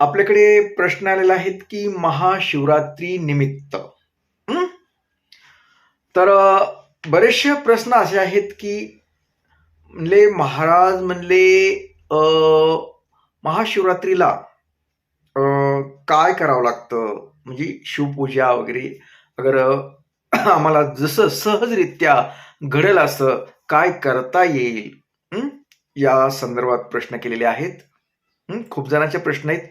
आपल्याकडे प्रश्न आलेला आहेत की महाशिवरात्री निमित्त. तर बरेचसे प्रश्न असे आहेत की म्हणले महाराज म्हणले महाशिवरात्रीला काय करावं लागतं? म्हणजे शिवपूजा वगैरे. अगर आम्हाला जसं सहजरित्या घडेल असं काय करता येईल? या संदर्भात प्रश्न केलेले आहेत. खूप जणांचे प्रश्न आहेत.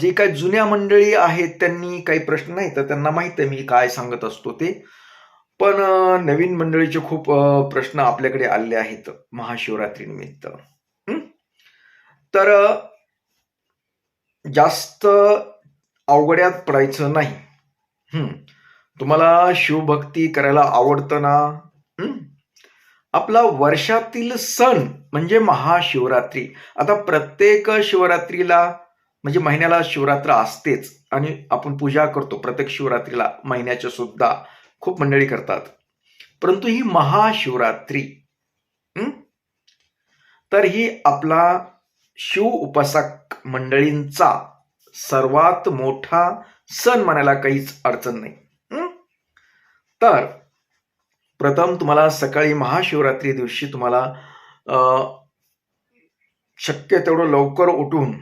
जे काही जुन्या मंडळी आहेत त्यांनी काही प्रश्न नाही तर त्यांना माहीत आहे मी काय सांगत असतो ते. पण नवीन मंडळीचे खूप प्रश्न आपल्याकडे आले आहेत महाशिवरात्री निमित्त. तर जास्त अवघड्यात पडायचं नाही. तुम्हाला शिवभक्ती करायला आवडतं ना? आपला वर्षातील सण म्हणजे महाशिवरात्री. आता प्रत्येक शिवरात्रीला म्हणजे महिन्याला शिवरात्र असतेच आणि आपण पूजा करतो. प्रत्येक शिवरात्रीला महिन्याच्या सुद्धा खूप मंडळी करतात. परंतु ही महाशिवरात्री तर ही आपला शिव उपासक मंडळींचा सर्वात मोठा सण म्हणायला काहीच अडचण नाही. तर प्रथम तुम्हाला सकाळी महाशिवरात्री दिवशी तुम्हाला शक्य तेवढं लवकर उठून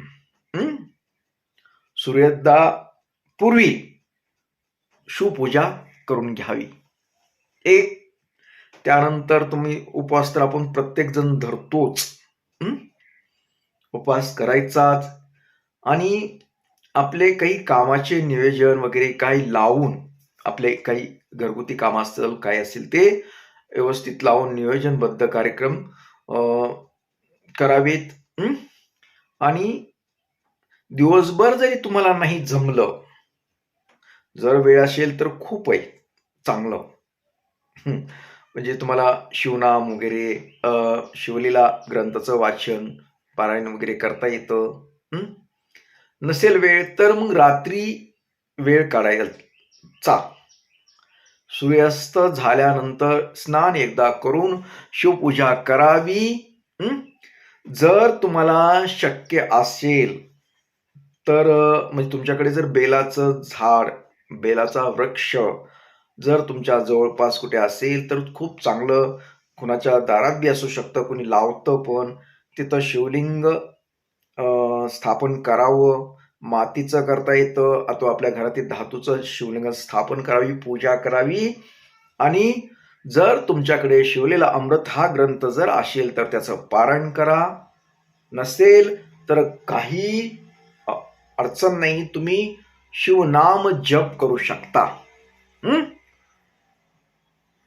सूर्योदयापूर्वी शिवपूजा करून घ्यावी. एक त्यानंतर तुम्ही उपवास तर आपण प्रत्येकजण धरतोच. उपवास करायचाच. आणि आपले काही कामाचे नियोजन वगैरे काही लावून आपले काही घरगुती काम असतील काय असेल ते व्यवस्थित लावून नियोजनबद्ध कार्यक्रम करावेत. आणि दिवसभर जरी तुम्हाला नाही जमलं जर वेळ असेल तर खूप आहे चांगलं. म्हणजे तुम्हाला शिवनाम वगैरे शिवलीला ग्रंथाचं वाचन पारायण वगैरे करता येतं नसेल वेळ तर मग रात्री वेळ काढायचा सूर्यास्त झाल्यानंतर स्नान एकदा करून शिवपूजा करावी जर तुम्हाला शक्य असेल तर म्हणजे तुमच्याकडे जर बेलाचं झाड बेलाचा वृक्ष जर तुमच्या जवळपास कुठे असेल तर खूप चांगलं कुणाच्या दारात बी असू शकतं कुणी लावतं पण. तिथं शिवलिंग स्थापन करावं मातीचं करता येतं अथवा आपल्या घरातील धातूचं शिवलिंग स्थापन करावी पूजा करावी. आणि जर तुमच्याकडे शिवलेला अमृत हा ग्रंथ जर असेल तर त्याचं पारण करा. नसेल तर काही अडचण नाही तुम्ही शिवनाम जप करू शकता. हं?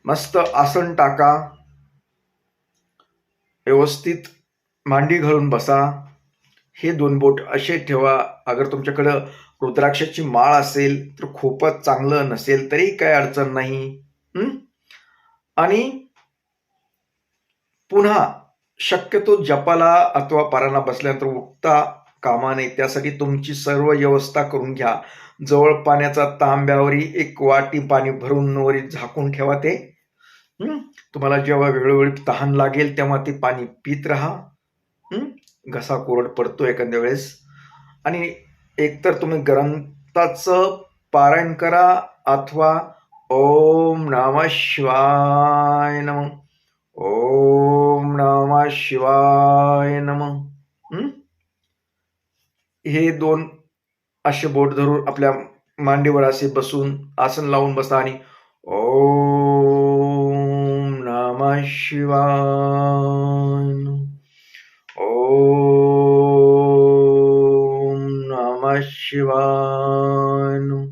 मस्त आसन टाका. व्यवस्थित मांडी घालून बसा. हे दोन बोट असे ठेवा. अगर तुमच्याकडं रुद्राक्षाची माळ असेल तर खूपच चांगलं नसेल तरी काही अडचण नाही. आणि पुन्हा शक्यतो जपाला अथवा पारायणा बसल्यानंतर उठता. कामा नये. त्यासाठी तुमची सर्व व्यवस्था करून घ्या. जवळ पाण्याचा तांब्यावरी एक वाटी पाणी भरून वरी झाकून ठेवा ते. तुम्हाला जेव्हा वेळोवेळी तहान लागेल तेव्हा ते पाणी पित राहा. घसा कोरड पडतो एखाद्या वेळेस. आणि एकतर तुम्ही ग्रंथाचं पारायण करा अथवा ओम नामा शिवाय नम. ओम नामा शिवाय नम. हे दोन असे बोट धरून आपल्या मांडीवर असे बसून आसन लावून बसा आणि ओम नम शिवाय. नमः. ओम नम शिवाय.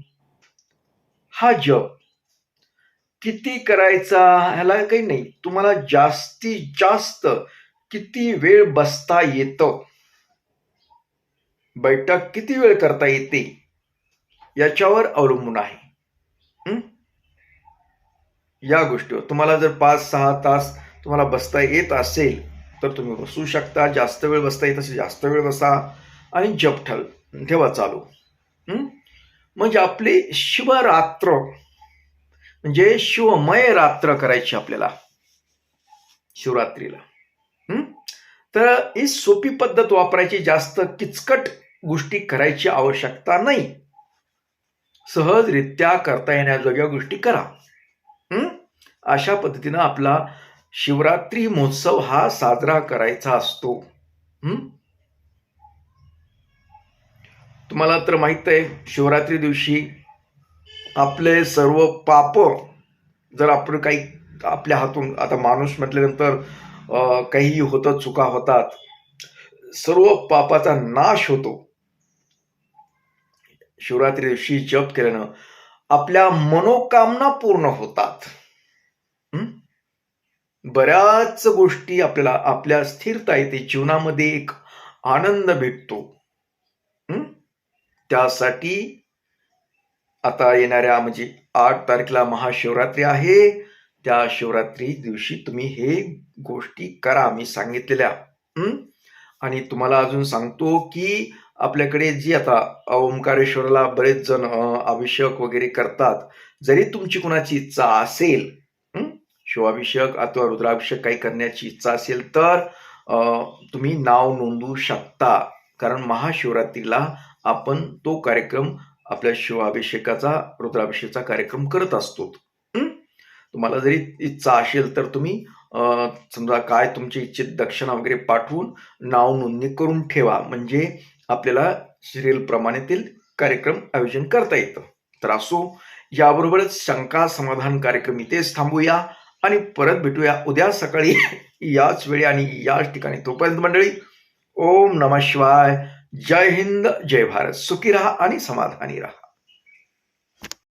हा जप किती करायचा ह्याला काही नाही. तुम्हाला जास्तीत जास्त किती वेळ बसता येतं? बैठक किती वेळ करता येते? याच्यावर अवलंबून आहे. या गोष्टीवर. तुम्हाला जर पाच सहा तास तुम्हाला बसता येत असेल तर तुम्ही बसू शकता. जास्त वेळ बसता येत असेल जास्त वेळ बसा आणि जप ठल ठेवा चालू. म्हणजे आपली शिवरात्र म्हणजे शिवमय रात्र करायची आपल्याला. शिवरात्रीला. तर ही सोपी पद्धत वापरायची जास्त किचकट गोष्टी करायची आवश्यकता नाही. सहजरित्या करता येण्याजोग्या गोष्टी करा. अशा पद्धतीनं आपला शिवरात्री महोत्सव हा साजरा करायचा असतो. तुम्हाला तर माहीत आहे शिवरात्री दिवशी आपले सर्व पाप जर आपण काही आपल्या हातून आता माणूस म्हटल्यानंतर काहीही काही होतं चुका होतात सर्व पापाचा नाश होतो. शिवरात्री दिवशी जप केल्यानं आपल्या मनोकामना पूर्ण होतात. बऱ्याच गोष्टी आपल्याला आपल्या स्थिरता येते जीवनामध्ये एक आनंद भेटतो. त्यासाठी आता येणाऱ्या म्हणजे आठ तारखेला महाशिवरात्री आहे. त्या शिवरात्री दिवशी तुम्ही हे गोष्टी करा. मी सांगितलेल्या. आणि तुम्हाला अजून सांगतो की आपल्याकडे जी आता ओंकारेश्वरला बरेच जण अभिषेक वगैरे करतात. जरी तुमची कुणाची इच्छा असेल शिवाभिषेक अथवा रुद्राभिषेक काही करण्याची इच्छा असेल तर तुम्ही नाव नोंदवू शकता. कारण महाशिवरात्रीला आपण तो कार्यक्रम आपल्या शिवाभिषेकाचा रुद्राभिषेकाचा कार्यक्रम करत असतो. तुम्हाला जरी इच्छा असेल तर तुम्ही समजा काय तुमची इच्छित दक्षिणा वगैरे पाठवून नाव नोंदणी करून ठेवा. म्हणजे आपल्याला सिरियल प्रमाणेतील कार्यक्रम आयोजन करता येतं. तर असो याबरोबरच शंका समाधान कार्यक्रम इथेच थांबूया आणि परत भेटूया उद्या सकाळी याच वेळी आणि याच ठिकाणी. तोपर्यंत मंडळी ओम नमः शिवाय. जय हिंद जय भारत. सुखी राहा आणि समाधानी राहा.